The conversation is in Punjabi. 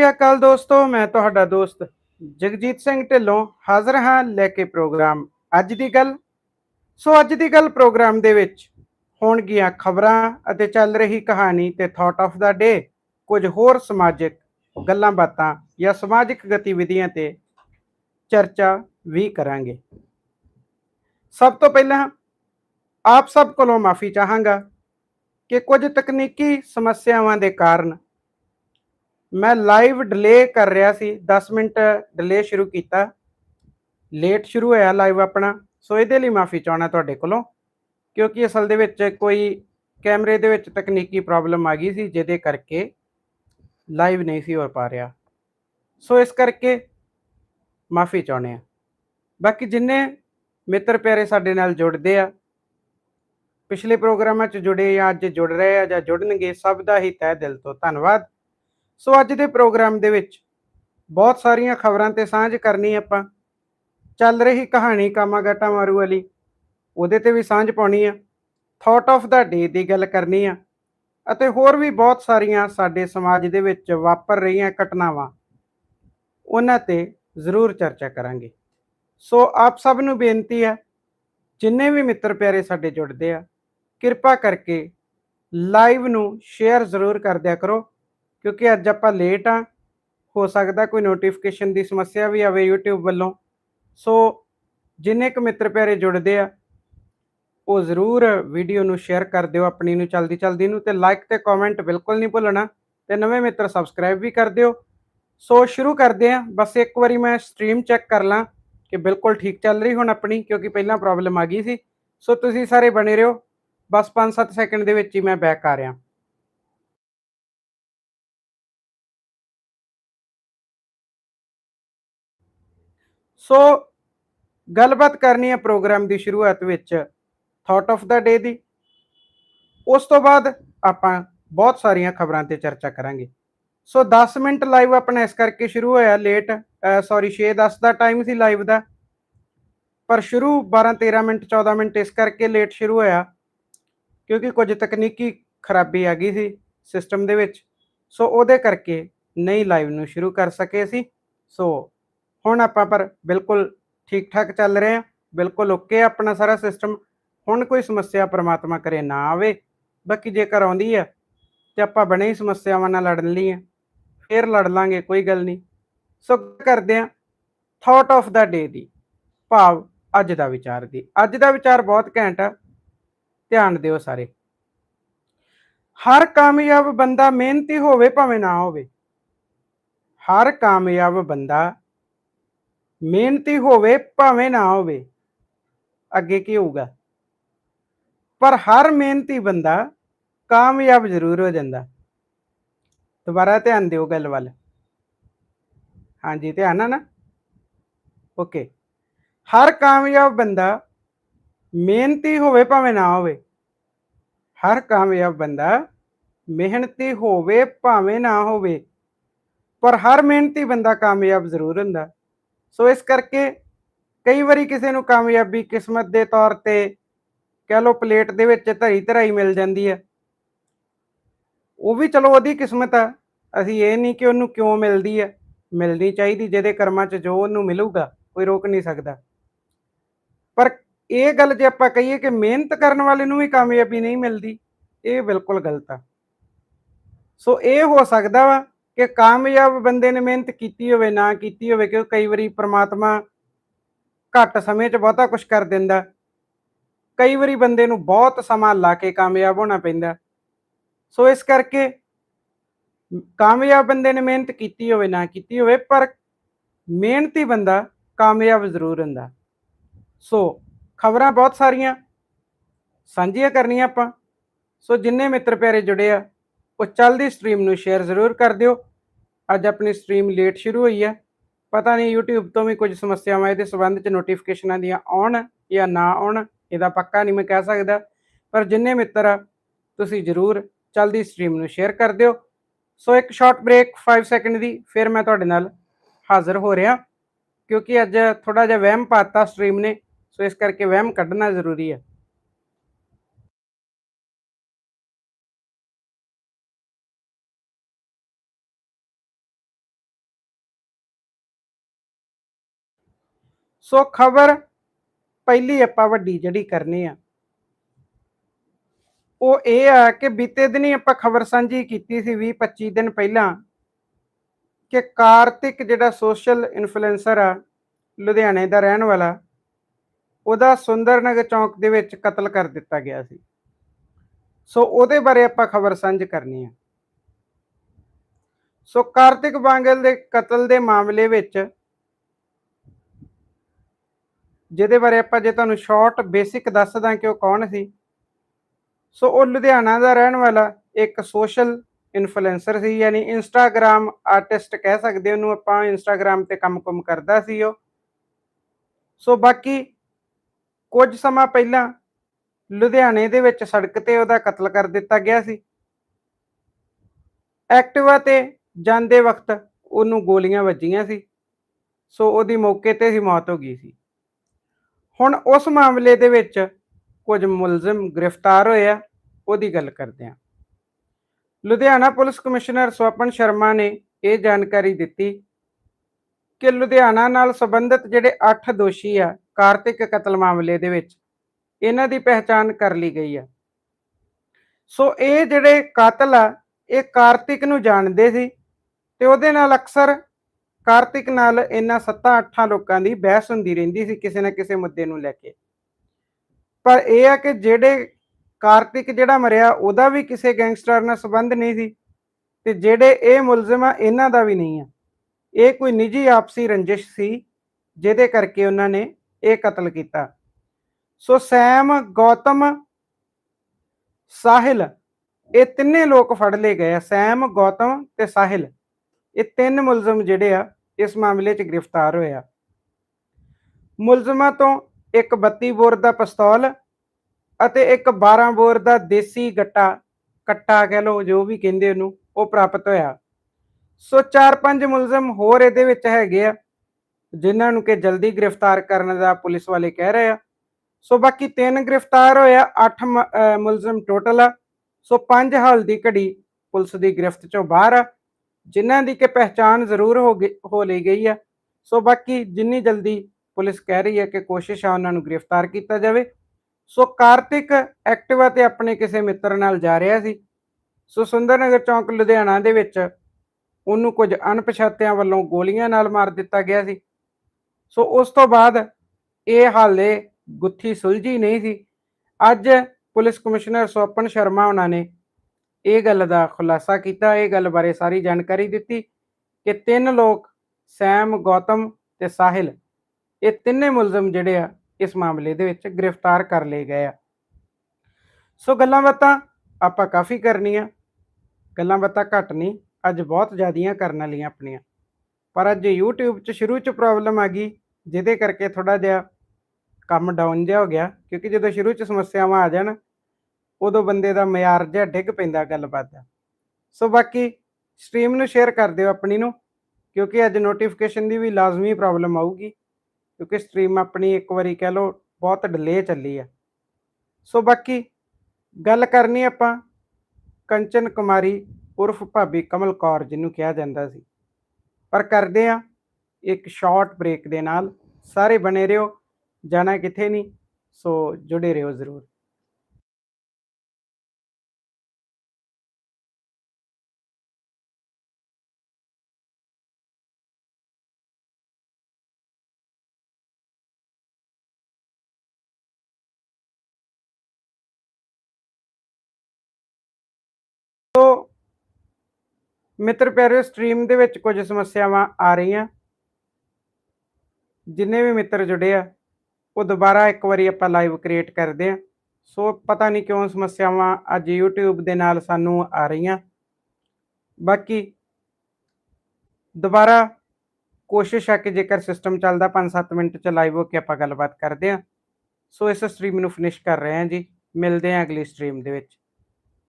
ਸ੍ਰੀ ਅਕਾਲ ਦੋਸਤੋ, ਮੈਂ ਤੁਹਾਡਾ ਦੋਸਤ ਜਗਜੀਤ ਸਿੰਘ ਢਿੱਲੋਂ ਹਾਜ਼ਰ ਹਾਂ ਲੈ ਕੇ ਪ੍ਰੋਗਰਾਮ ਅੱਜ ਦੀ ਗੱਲ। ਸੋ ਅੱਜ ਦੀ ਗੱਲ ਪ੍ਰੋਗਰਾਮ ਦੇ ਵਿੱਚ ਹੋਣਗੀਆਂ ਖਬਰਾਂ ਅਤੇ ਚੱਲ ਰਹੀ ਕਹਾਣੀ ਤੇ ਥਾਟ ਆਫ ਦਾ ਡੇ ਕੁਝ ਹੋਰ ਸਮਾਜਿਕ ਗੱਲਾਂ ਬਾਤਾਂ ਜਾਂ ਸਮਾਜਿਕ ਗਤੀਵਿਧੀਆਂ ਤੇ ਚਰਚਾ ਵੀ ਕਰਾਂਗੇ। ਸਭ ਤੋਂ ਪਹਿਲਾਂ ਆਪ ਸਭ ਕੋਲੋਂ ਮਾਫੀ ਚਾਹਾਂਗਾ ਕਿ ਕੁਝ ਤਕਨੀਕੀ ਸਮੱਸਿਆਵਾਂ ਦੇ ਕਾਰਨ ਮੈਂ ਲਾਈਵ ਡਿਲੇ ਕਰ ਰਿਹਾ ਸੀ 10 ਮਿੰਟ ਡਿਲੇ ਸ਼ੁਰੂ ਕੀਤਾ। ਲੇਟ ਸ਼ੁਰੂ ਹੋਇਆ ਲਾਈਵ ਆਪਣਾ ਸੋ ਇਹਦੇ ਲਈ ਮਾਫੀ ਚਾਹਣਾ ਤੁਹਾਡੇ ਕੋਲੋਂ, ਕਿਉਂਕਿ ਅਸਲ ਦੇ ਵਿੱਚ ਕੋਈ ਕੈਮਰੇ ਦੇ ਵਿੱਚ ਤਕਨੀਕੀ ਪ੍ਰੋਬਲਮ ਆ ਗਈ ਸੀ, ਜਿਹਦੇ ਕਰਕੇ ਲਾਈਵ ਨਹੀਂ ਸੀ ਹੋ ਪਾ ਰਿਹਾ। ਸੋ ਇਸ ਕਰਕੇ ਮਾਫੀ ਚਾਹੁੰਦੇ ਆ ਬਾਕੀ ਜਿੰਨੇ ਮਿੱਤਰ ਪਿਆਰੇ ਸਾਡੇ ਨਾਲ ਜੁੜਦੇ ਆ, ਪਿਛਲੇ ਪ੍ਰੋਗਰਾਮਾਂ 'ਚ ਜੁੜੇ ਜਾਂ ਅੱਜ ਜੁੜ ਰਹੇ ਆ ਜਾਂ ਜੁੜਨਗੇ, ਸਭ ਦਾ ਹੀ ਤਹਿ ਦਿਲ ਤੋਂ ਧੰਨਵਾਦ। ਸੋ ਅੱਜ ਦੇ ਪ੍ਰੋਗਰਾਮ ਦੇ ਵਿੱਚ ਬਹੁਤ ਸਾਰੀਆਂ ਖਬਰਾਂ ਤੇ ਸਾਂਝ ਕਰਨੀ ਆਪਾਂ। ਚੱਲ ਰਹੀ ਕਹਾਣੀ ਕਾਮਾਗਾਟਾ ਮਾਰੂ ਵਾਲੀ ਉਹਦੇ ਤੇ ਵੀ ਸਾਂਝ ਪਾਉਣੀ ਆ। ਥਾਟ ਆਫ ਦਾ ਡੇ ਦੀ ਗੱਲ ਕਰਨੀ ਆ। ਅਤੇ ਹੋਰ ਵੀ ਬਹੁਤ ਸਾਰੀਆਂ ਸਾਡੇ ਸਮਾਜ ਦੇ ਵਿੱਚ ਵਾਪਰ ਰਹੀਆਂ ਘਟਨਾਵਾਂ, ਉਹਨਾਂ ਤੇ ਜ਼ਰੂਰ ਚਰਚਾ ਕਰਾਂਗੇ। ਸੋ ਆਪ ਸਭ ਨੂੰ ਬੇਨਤੀ ਹੈ ਜਿੰਨੇ ਵੀ ਮਿੱਤਰ ਪਿਆਰੇ ਸਾਡੇ ਜੁੜਦੇ ਆ, ਕਿਰਪਾ ਕਰਕੇ ਲਾਈਵ ਨੂੰ ਸ਼ੇਅਰ ਜ਼ਰੂਰ ਕਰ ਦਿਆ ਕਰੋ। ਕਿਉਂਕਿ ਅੱਜ ਆਪਾਂ ਲੇਟ ਆ ਹੋ ਸਕਦਾ ਕੋਈ ਨੋਟੀਫਿਕੇਸ਼ਨ ਦੀ ਸਮੱਸਿਆ ਵੀ ਆਵੇ YouTube ਵੱਲੋਂ। ਸੋ ਜਿੰਨੇ ਕੁ ਮਿੱਤਰ ਪਿਆਰੇ ਜੁੜਦੇ ਆ, ਉਹ ਜ਼ਰੂਰ ਵੀਡੀਓ ਨੂੰ ਸ਼ੇਅਰ ਕਰ ਦਿਓ ਆਪਣੀ ਨੂੰ ਚਲਦੀ ਚਲਦੀ ਨੂੰ ਤੇ ਲਾਈਕ ਤੇ ਕਮੈਂਟ ਬਿਲਕੁਲ ਨਹੀਂ ਭੁੱਲਣਾ ਤੇ ਨਵੇਂ ਮਿੱਤਰ ਸਬਸਕ੍ਰਾਈਬ ਵੀ ਕਰ ਦਿਓ। ਸੋ ਸ਼ੁਰੂ ਕਰਦੇ ਆ ਬਸ ਇੱਕ ਵਾਰੀ ਮੈਂ ਸਟ੍ਰੀਮ ਚੈੱਕ ਕਰ ਲਾਂ ਕਿ ਬਿਲਕੁਲ ਠੀਕ ਚੱਲ ਰਹੀ ਹੁਣ ਆਪਣੀ, ਕਿਉਂਕਿ ਪਹਿਲਾਂ ਪ੍ਰੋਬਲਮ ਆ ਗਈ ਸੀ। ਸੋ ਤੁਸੀਂ ਸਾਰੇ ਬਣੇ ਰਹੋ। ਬਸ 5-7 ਸੈਕਿੰਡ ਦੇ ਵਿੱਚ ਹੀ ਮੈਂ ਬੈਕ ਆ ਰਿਹਾ। ਸੋ ਗੱਲਬਾਤ ਕਰਨੀ ਹੈ ਪ੍ਰੋਗਰਾਮ ਦੀ ਸ਼ੁਰੂਆਤ ਵਿੱਚ ਥਾਟ ਆਫ ਦਾ ਡੇ ਦੀ। ਉਸ ਤੋਂ ਬਾਅਦ ਆਪਾਂ ਬਹੁਤ ਸਾਰੀਆਂ ਖਬਰਾਂ ਤੇ ਚਰਚਾ ਕਰਾਂਗੇ। ਸੋ 10 ਮਿੰਟ ਲਾਈਵ ਆਪਣਾ ਇਸ ਕਰਕੇ ਸ਼ੁਰੂ ਹੋਇਆ ਲੇਟ ਸੌਰੀ 6:10 ਦਾ ਟਾਈਮ ਸੀ ਲਾਈਵ ਦਾ। ਪਰ ਸ਼ੁਰੂ 12 13 ਮਿੰਟ 14 ਮਿੰਟ ਇਸ ਕਰਕੇ ਲੇਟ ਸ਼ੁਰੂ ਹੋਇਆ, ਕਿਉਂਕਿ ਕੁਝ ਤਕਨੀਕੀ ਖਰਾਬੀ ਆ ਗਈ ਸੀ ਸਿਸਟਮ ਦੇ ਵਿੱਚ। ਸੋ ਉਹਦੇ ਕਰਕੇ ਨਹੀਂ ਲਾਈਵ ਨੂੰ ਸ਼ੁਰੂ ਕਰ ਸਕੇ ਸੀ। ਸੋ ਹੁਣ ਆਪਾਂ ਪਰ ਬਿਲਕੁਲ ਠੀਕ ਠਾਕ ਚੱਲ ਰਹੇ ਆ ਬਿਲਕੁਲ ਓਕੇ ਆਪਣਾ ਸਾਰਾ ਸਿਸਟਮ ਹੁਣ ਕੋਈ ਸਮੱਸਿਆ ਪ੍ਰਮਾਤਮਾ ਕਰੇ ਨਾ ਆਵੇ, ਬਾਕੀ ਜੇਕਰ ਆਉਂਦੀ ਆ, ਤੇ ਆਪਾਂ ਬਣੇ ਹੀ ਸਮੱਸਿਆਵਾਂ ਨਾਲ ਲੜਨ ਲਈ ਆ, ਫੇਰ ਲੜ ਲਾਂਗੇ, ਕੋਈ ਗੱਲ ਨਹੀਂ। ਸੋ ਕਰਦੇ ਆ ਥਾਟ ਆਫ ਦਾ ਡੇ ਦੀ, ਭਾਵ ਅੱਜ ਦਾ ਵਿਚਾਰ ਦੀ। ਅੱਜ ਦਾ ਵਿਚਾਰ ਬਹੁਤ ਘੈਂਟ ਆ, ਧਿਆਨ ਦਿਓ ਸਾਰੇ। ਹਰ ਕਾਮਯਾਬ ਬੰਦਾ ਮਿਹਨਤੀ ਹੋਵੇ ਭਾਵੇਂ ਨਾ ਹੋਵੇ, ਹਰ ਕਾਮਯਾਬ ਬੰਦਾ ਮਿਹਨਤੀ ਹੋਵੇ, ਭਾਵੇਂ ਨਾ ਹੋਵੇ, ਅੱਗੇ ਕੀ ਹੋਊਗਾ? ਪਰ ਹਰ ਮਿਹਨਤੀ ਬੰਦਾ ਕਾਮਯਾਬ ਜ਼ਰੂਰ ਹੋ ਜਾਂਦਾ। ਦੁਬਾਰਾ ਧਿਆਨ ਦਿਓ ਗੱਲ ਵੱਲ। ਹਾਂਜੀ, ਧਿਆਨ ਆ ਨਾ? ਓਕੇ। ਹਰ ਕਾਮਯਾਬ ਬੰਦਾ ਮਿਹਨਤੀ ਹੋਵੇ, ਭਾਵੇਂ ਨਾ ਹੋਵੇ, ਹਰ ਕਾਮਯਾਬ ਬੰਦਾ ਮਿਹਨਤੀ ਹੋਵੇ, ਭਾਵੇਂ ਨਾ ਹੋਵੇ, ਪਰ ਹਰ ਮਿਹਨਤੀ ਬੰਦਾ ਕਾਮਯਾਬ ਜ਼ਰੂਰ ਹੁੰਦਾ। ਸੋ ਇਸ ਕਰਕੇ ਕਈ ਵਾਰੀ ਕਿਸੇ ਨੂੰ ਕਾਮਯਾਬੀ ਕਿਸਮਤ ਦੇ ਤੌਰ ਤੇ ਕਹਿ ਲਓ ਪਲੇਟ ਦੇ ਵਿੱਚ ਧਰੀ ਧਰਾਈ ਮਿਲ ਜਾਂਦੀ ਹੈ। ਉਹ ਵੀ ਚਲੋ ਉਹਦੀ ਕਿਸਮਤ ਆ। ਅਸੀਂ ਇਹ ਨਹੀਂ ਕਿ ਉਹਨੂੰ ਕਿਉਂ ਮਿਲਦੀ ਹੈ। ਮਿਲਣੀ ਚਾਹੀਦੀ, ਜਿਹਦੇ ਕਰਮਾਂ 'ਚ ਜੋ ਉਹਨੂੰ ਮਿਲੂਗਾ, ਕੋਈ ਰੋਕ ਨਹੀਂ ਸਕਦਾ। ਪਰ ਇਹ ਗੱਲ ਜੇ ਆਪਾਂ ਕਹੀਏ ਕਿ ਮਿਹਨਤ ਕਰਨ ਵਾਲੇ ਨੂੰ ਵੀ ਕਾਮਯਾਬੀ ਨਹੀਂ ਮਿਲਦੀ, ਇਹ ਬਿਲਕੁਲ ਗਲਤ ਆ। ਸੋ ਇਹ ਹੋ ਸਕਦਾ ਵਾ ਕਿ ਕਾਮਯਾਬ ਬੰਦੇ ਨੇ ਮਿਹਨਤ ਕੀਤੀ ਹੋਵੇ, ਨਾ ਕੀਤੀ ਹੋਵੇ ਕਿਉਂਕਿ ਕਈ ਵਾਰੀ ਪ੍ਰਮਾਤਮਾ ਘੱਟ ਸਮੇਂ 'ਚ ਬਹੁਤਾ ਕੁਝ ਕਰ ਦਿੰਦਾ। ਕਈ ਵਾਰੀ ਬੰਦੇ ਨੂੰ ਬਹੁਤ ਸਮਾਂ ਲਾ ਕੇ ਕਾਮਯਾਬ ਹੋਣਾ ਪੈਂਦਾ। ਸੋ ਇਸ ਕਰਕੇ ਕਾਮਯਾਬ ਬੰਦੇ ਨੇ ਮਿਹਨਤ ਕੀਤੀ ਹੋਵੇ, ਨਾ ਕੀਤੀ ਹੋਵੇ, ਪਰ ਮਿਹਨਤੀ ਬੰਦਾ ਕਾਮਯਾਬ ਜ਼ਰੂਰ ਹੁੰਦਾ। ਸੋ ਖਬਰਾਂ ਬਹੁਤ ਸਾਰੀਆਂ, ਸਾਂਝੀਆਂ ਕਰਨੀਆਂ ਆਪਾਂ। ਸੋ ਜਿੰਨੇ ਮਿੱਤਰ ਪਿਆਰੇ ਜੁੜੇ ਆ ਉਹ ਚੱਲਦੀ ਸਟ੍ਰੀਮ ਨੂੰ ਸ਼ੇਅਰ ਜ਼ਰੂਰ ਕਰ ਦਿਓ। ਅੱਜ ਆਪਣੀ ਸਟ੍ਰੀਮ ਲੇਟ ਸ਼ੁਰੂ ਹੋਈ ਹੈ। ਪਤਾ ਨਹੀਂ YouTube ਤੋਂ ਵੀ ਕੁਝ ਸਮੱਸਿਆਵਾਂ ਇਹਦੇ ਸੰਬੰਧ ਚ ਨੋਟੀਫਿਕੇਸ਼ਨਾਂ ਦੀਆਂ ਆਉਣ ਜਾਂ ਨਾ ਆਉਣ, ਇਹਦਾ ਪੱਕਾ ਨਹੀਂ ਮੈਂ ਕਹਿ ਸਕਦਾ। ਪਰ ਜਿੰਨੇ ਮਿੱਤਰ ਆ, ਤੁਸੀਂ ਜ਼ਰੂਰ ਚੱਲਦੀ ਸਟ੍ਰੀਮ ਨੂੰ ਸ਼ੇਅਰ ਕਰ ਦਿਓ। ਸੋ ਇੱਕ ਸ਼ਾਰਟ ਬ੍ਰੇਕ 5 ਸੈਕਿੰਡ ਦੀ, ਫਿਰ ਮੈਂ ਤੁਹਾਡੇ ਨਾਲ ਹਾਜ਼ਰ ਹੋ ਰਿਹਾ। ਕਿਉਂਕਿ ਅੱਜ ਥੋੜਾ ਜਿਹਾ ਵਹਿਮ ਪਾਤਾ ਸਟ੍ਰੀਮ ਨੇ, ਸੋ ਇਸ ਕਰਕੇ ਵਹਿਮ ਕੱਢਣਾ ਜ਼ਰੂਰੀ ਹੈ। ਸੋ ਖਬਰ ਪਹਿਲੀ ਆਪਾਂ ਵੱਡੀ ਜਿਹੜੀ ਕਰਨੀ ਆ। ਉਹ ਇਹ ਆ ਕਿ ਬੀਤੇ ਦਿਨੀ ਆਪਾਂ ਖਬਰ ਸਾਂਝੀ ਕੀਤੀ ਸੀ 20 25 ਦਿਨ ਪਹਿਲਾਂ ਕਿ ਕਾਰਤਿਕ ਜਿਹੜਾ ਸੋਸ਼ਲ ਇਨਫਲੂਐਂਸਰ ਆ, ਲੁਧਿਆਣੇ ਦਾ ਰਹਿਣ ਵਾਲਾ, ਉਹਦਾ ਸੁੰਦਰਨਗਰ ਚੌਂਕ ਦੇ ਵਿੱਚ ਕਤਲ ਕਰ ਦਿੱਤਾ ਗਿਆ ਸੀ। ਸੋ ਉਹਦੇ ਬਾਰੇ ਆਪਾਂ ਖਬਰ ਸਾਂਝ ਕਰਨੀ ਹੈ ਸੋ ਕਾਰਤਿਕ ਬਾਂਗਲ ਦੇ ਕਤਲ ਦੇ ਮਾਮਲੇ ਵਿੱਚ ਜਿਹਦੇ ਬਾਰੇ ਆਪਾਂ ਜੇ ਤੁਹਾਨੂੰ ਸ਼ਾਰਟ ਬੇਸਿਕ ਦੱਸਦਾ ਕਿ ਉਹ ਕੌਣ ਸੀ? ਸੋ ਉਹ ਲੁਧਿਆਣਾ ਦਾ ਰਹਿਣ ਵਾਲਾ ਇੱਕ ਸੋਸ਼ਲ ਇਨਫਲੂਐਂਸਰ ਸੀ, ਯਾਨੀ ਇੰਸਟਾਗ੍ਰam ਆਰਟਿਸਟ ਕਹਿ ਸਕਦੇ ਉਹਨੂੰ ਆਪਾਂ ਇੰਸਟਾਗ੍ਰam ਤੇ ਕੰਮ-ਕੁਮ ਕਰਦਾ ਸੀ ਉਹ। ਸੋ ਬਾਕੀ ਕੁਝ ਸਮਾਂ ਪਹਿਲਾਂ ਲੁਧਿਆਣੇ ਦੇ ਵਿੱਚ ਸੜਕ ਤੇ ਉਹਦਾ ਕਤਲ ਕਰ ਦਿੱਤਾ ਗਿਆ ਸੀ। ਐਕਟਿਵਾ ਤੇ ਜਾਂਦੇ ਵਕਤ ਉਹਨੂੰ ਗੋਲੀਆਂ ਵੱਜੀਆਂ ਸੀ। ਸੋ ਉਹਦੀ ਮੌਕੇ ਤੇ ਹੀ ਮੌਤ ਹੋ ਗਈ ਸੀ। ਹੁਣ ਉਸ ਮਾਮਲੇ ਦੇ ਵਿੱਚ ਕੁਝ ਮੁਲਜ਼ਮ ਗ੍ਰਿਫਤਾਰ ਹੋਏ ਆ, ਉਹਦੀ ਗੱਲ ਕਰਦੇ ਹਾਂ। ਲੁਧਿਆਣਾ ਪੁਲਿਸ ਕਮਿਸ਼ਨਰ ਸਵਪਨ ਸ਼ਰਮਾ ਨੇ ਇਹ ਜਾਣਕਾਰੀ ਦਿੱਤੀ ਕਿ ਲੁਧਿਆਣਾ ਨਾਲ ਸੰਬੰਧਿਤ ਜਿਹੜੇ 8 ਦੋਸ਼ੀ ਆ, ਕਾਰਤਿਕ ਕਤਲ ਮਾਮਲੇ ਦੇ ਵਿੱਚ, ਇਹਨਾਂ ਦੀ ਪਹਿਚਾਣ ਕਰ ਲਈ ਗਈ ਆ। ਸੋ ਇਹ ਜਿਹੜੇ ਕਾਤਲ ਆ, ਇਹ ਕਾਰਤਿਕ ਨੂੰ ਜਾਣਦੇ ਸੀ ਤੇ ਉਹਦੇ ਨਾਲ ਅਕਸਰ ਕਾਰਤਿਕ ਨਾਲ ਇਹਨਾਂ 7-8 ਲੋਕਾਂ ਦੀ ਬਹਿਸ ਹੁੰਦੀ ਰਹਿੰਦੀ ਸੀ ਕਿਸੇ ਨਾ ਕਿਸੇ ਮੁੱਦੇ ਨੂੰ ਲੈ ਕੇ। ਪਰ ਇਹ ਆ ਕਿ ਜਿਹੜੇ ਕਾਰਤਿਕ ਜਿਹੜਾ ਮਰਿਆ, ਉਹਦਾ ਵੀ ਕਿਸੇ ਗੈਂਗਸਟਰ ਨਾਲ ਸੰਬੰਧ ਨਹੀਂ ਸੀ ਤੇ ਜਿਹੜੇ ਇਹ ਮੁਲਜ਼ਮ ਆ, ਇਹਨਾਂ ਦਾ ਵੀ ਨਹੀਂ ਆ। ਇਹ ਕੋਈ ਨਿੱਜੀ ਆਪਸੀ ਰੰਜਿਸ਼ ਸੀ, ਜਿਹਦੇ ਕਰਕੇ ਉਹਨਾਂ ਨੇ ਇਹ ਕਤਲ ਕੀਤਾ। ਸੋ ਸੈਮ, ਗੌਤਮ, ਸਾਹਿਲ, ਇਹ ਤਿੰਨੇ ਲੋਕ ਫੜ ਲਏ ਗਏ ਆ, ਸੈਮ, ਗੌਤਮ ਤੇ ਸਾਹਿਲ। ਇਹ ਤਿੰਨ ਮੁਲਜ਼ਮ ਜਿਹੜੇ ਆ, ਇਸ ਮਾਮਲੇ 'ਚ ਗ੍ਰਿਫਤਾਰ ਹੋਏ ਆ। ਮੁਲਜ਼ਮਾਂ ਤੋਂ ਇੱਕ 32 ਬੋਰ ਦਾ ਪਿਸਤੌਲ ਅਤੇ ਇੱਕ 12 ਬੋਰ ਦਾ ਦੇਸੀ ਗੱਟਾ, ਕੱਟਾ ਕਹਿ ਲਓ, ਜੋ ਵੀ ਕਹਿੰਦੇ ਉਹਨੂੰ, ਉਹ ਪ੍ਰਾਪਤ ਹੋਇਆ। ਸੋ 4-5 ਮੁਲਜ਼ਮ ਹੋਰ ਇਹਦੇ ਵਿੱਚ ਹੈਗੇ ਆ, ਜਿਨ੍ਹਾਂ ਨੂੰ ਕਿ ਜਲਦੀ ਗ੍ਰਿਫਤਾਰ ਕਰਨ ਦਾ ਪੁਲਿਸ ਵਾਲੇ ਕਹਿ ਰਹੇ ਆ। ਸੋ ਬਾਕੀ ਤਿੰਨ ਗ੍ਰਿਫਤਾਰ ਹੋਇਆ 8 ਮੁਲਜ਼ਮ ਟੋਟਲ ਆ। ਸੋ ਪੰਜ ਹਾਲ ਦੀ ਘੜੀ ਪੁਲਿਸ ਦੀ ਗ੍ਰਿਫਤ ਚੋਂ ਬਾਹਰ ਆ। ਜਿਨ੍ਹਾਂ ਦੀ ਕਿ ਪਹਿਚਾਣ ਜ਼ਰੂਰ ਹੋ ਗਈ ਹੋ ਲਈ ਗਈ ਆ। ਸੋ ਬਾਕੀ ਜਿੰਨੀ ਜਲਦੀ ਪੁਲਿਸ ਕਹਿ ਰਹੀ ਹੈ ਕਿ ਕੋਸ਼ਿਸ਼ ਆ ਉਹਨਾਂ ਨੂੰ ਗ੍ਰਿਫਤਾਰ ਕੀਤਾ ਜਾਵੇ। ਸੋ ਕਾਰਤਿਕ ਐਕਟਿਵਾ ਤੇ ਆਪਣੇ ਕਿਸੇ ਮਿੱਤਰ ਨਾਲ ਜਾ ਰਿਹਾ ਸੀ। ਸੋ ਸੁੰਦਰਨਗਰ ਚੌਂਕ ਲੁਧਿਆਣਾ ਦੇ ਵਿੱਚ ਉਹਨੂੰ ਕੁਝ ਅਣਪਛਾਤਿਆਂ ਵੱਲੋਂ ਗੋਲੀਆਂ ਨਾਲ ਮਾਰ ਦਿੱਤਾ ਗਿਆ ਸੀ। ਸੋ ਉਸ ਤੋਂ ਬਾਅਦ ਇਹ ਹਾਲੇ ਗੁੱਥੀ ਸੁਲਝੀ ਨਹੀਂ ਸੀ। ਅੱਜ ਪੁਲਿਸ ਕਮਿਸ਼ਨਰ ਸੋਪਨ ਸ਼ਰਮਾ ਉਹਨਾਂ ਨੇ ਇਹ ਗੱਲ ਦਾ ਖੁਲਾਸਾ ਕੀਤਾ, ਇਹ ਗੱਲ ਬਾਰੇ ਸਾਰੀ ਜਾਣਕਾਰੀ ਦਿੱਤੀ ਕਿ ਤਿੰਨ ਲੋਕ, ਸੈਮ, ਗੌਤਮ ਤੇ ਸਾਹਿਲ, ਇਹ ਤਿੰਨੇ ਮੁਲਜ਼ਮ ਜਿਹੜੇ ਆ, ਇਸ ਮਾਮਲੇ ਦੇ ਵਿੱਚ ਗ੍ਰਿਫਤਾਰ ਕਰ ਲਏ ਗਏ ਆ। ਸੋ ਗੱਲਾਂ ਬਾਤਾਂ ਆਪਾਂ ਕਾਫੀ ਕਰਨੀਆਂ, ਗੱਲਾਂ ਬਾਤਾਂ ਘੱਟ ਨਹੀਂ, ਅੱਜ ਬਹੁਤ ਜ਼ਿਆਦੀਆਂ ਕਰਨ ਵਾਲੀਆਂ ਆਪਣੀਆਂ। ਪਰ ਅੱਜ YouTube 'ਚ ਸ਼ੁਰੂ 'ਚ ਪ੍ਰੋਬਲਮ ਆ ਗਈ, ਜਿਹਦੇ ਕਰਕੇ ਥੋੜਾ ਜਿਹਾ ਕੰਮ ਡਾਊਨ ਜਿਹਾ ਹੋ ਗਿਆ, ਕਿਉਂਕਿ ਜਦੋਂ ਸ਼ੁਰੂ 'ਚ ਸਮੱਸਿਆਵਾਂ ਆ ਜਾਣ ਉਦੋਂ ਬੰਦੇ ਦਾ ਮਿਆਰ ਜਿਹਾ ਡਿੱਗ ਪੈਂਦਾ ਗੱਲਬਾਤ ਦਾ। ਸੋ ਬਾਕੀ ਸਟ੍ਰੀਮ ਨੂੰ ਸ਼ੇਅਰ ਕਰ ਦਿਓ ਆਪਣੀ ਨੂੰ, ਕਿਉਂਕਿ ਅੱਜ ਨੋਟੀਫਿਕੇਸ਼ਨ ਦੀ ਵੀ ਲਾਜ਼ਮੀ ਪ੍ਰੋਬਲਮ ਆਊਗੀ, ਕਿਉਂਕਿ ਸਟ੍ਰੀਮ ਆਪਣੀ ਇੱਕ ਵਾਰੀ ਕਹਿ ਲਓ ਬਹੁਤ ਡਿਲੇ ਚੱਲੀ ਆ। ਸੋ ਬਾਕੀ ਗੱਲ ਕਰਨੀ ਆਪਾਂ ਕੰਚਨ ਕੁਮਾਰੀ ਉਰਫ ਭਾਬੀ ਕਮਲ ਕੌਰ ਜਿਹਨੂੰ ਕਿਹਾ ਜਾਂਦਾ ਸੀ। ਪਰ ਕਰਦੇ ਆ ਇੱਕ ਸ਼ਾਰਟ ਬ੍ਰੇਕ ਦੇ ਨਾਲ। ਸਾਰੇ ਬਣੇ ਰਹੋ, ਜਾਣਾ ਕਿੱਥੇ ਨਹੀਂ ਸੋ ਜੁੜੇ ਰਹੋ ਜ਼ਰੂਰ। ਸੋ ਮਿੱਤਰ ਪਿਆਰਿਓ ਸਟ੍ਰੀਮ ਦੇ ਵਿੱਚ ਕੁਝ ਸਮੱਸਿਆਵਾਂ ਆ ਰਹੀਆਂ। ਜਿੰਨੇ ਵੀ ਮਿੱਤਰ ਜੁੜੇ ਆ, ਉਹ ਦੁਬਾਰਾ ਇੱਕ ਵਾਰੀ ਆਪਾਂ ਲਾਈਵ ਕ੍ਰੀਏਟ ਕਰਦੇ ਆ। ਸੋ ਪਤਾ ਨਹੀਂ ਕਿਉਂ ਸਮੱਸਿਆਵਾਂ ਅੱਜ YouTube ਦੇ ਨਾਲ ਸਾਨੂੰ ਆ ਰਹੀਆਂ। ਬਾਕੀ ਦੁਬਾਰਾ ਕੋਸ਼ਿਸ਼ ਹੈ ਕਿ ਜੇਕਰ ਸਿਸਟਮ ਚੱਲਦਾ 5-7 ਮਿੰਟ ਚ ਲਾਈਵ ਹੋ ਕੇ ਆਪਾਂ ਗੱਲਬਾਤ ਕਰਦੇ ਆ। ਸੋ ਇਸ ਸਟ੍ਰੀਮ ਨੂੰ ਫਿਨਿਸ਼ ਕਰ ਰਹੇ ਹਾਂ ਜੀ। ਮਿਲਦੇ ਹਾਂ ਅਗਲੀ ਸਟ੍ਰੀਮ ਦੇ ਵਿੱਚ।